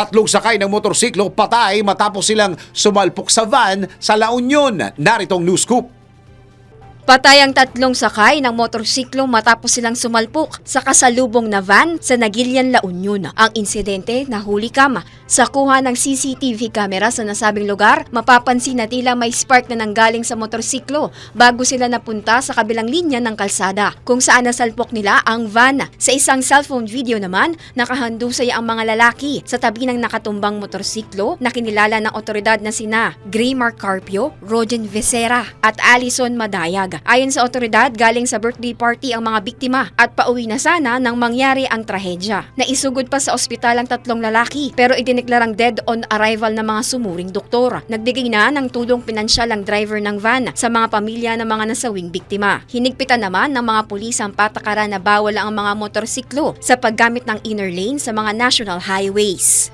Tatlong sakay ng motorsiklo patay matapos silang sumalpok sa van sa La Union. Naritong news scoop. Patay ang tatlong sakay ng motorsiklo matapos silang sumalpok sa kasalubong na van sa Nagilian, La Union. Ang insidente nahuli kama sa kuha ng CCTV camera sa nasabing lugar. Mapapansin na tila may spark na nanggaling sa motorsiklo bago sila napunta sa kabilang linya ng kalsada kung saan nasalpok nila ang van. Sa isang cellphone video naman, nakahandusay ang mga lalaki sa tabi ng nakatumbang motorsiklo na kinilala ng otoridad na sina Graymar Carpio, Rogen Vicera at Alison Madayag. Ayon sa otoridad, galing sa birthday party ang mga biktima at pauwi na sana nang mangyari ang trahedya. Naisugod pa sa ospital ang tatlong lalaki pero idineklarang dead on arrival ng mga sumuring doktor. Nagbigay na ng tulong pinansyal ang driver ng van sa mga pamilya ng mga nasawing biktima. Hinigpitan naman ng mga pulis ang patakaran na bawal ang mga motorsiklo sa paggamit ng inner lane sa mga national highways.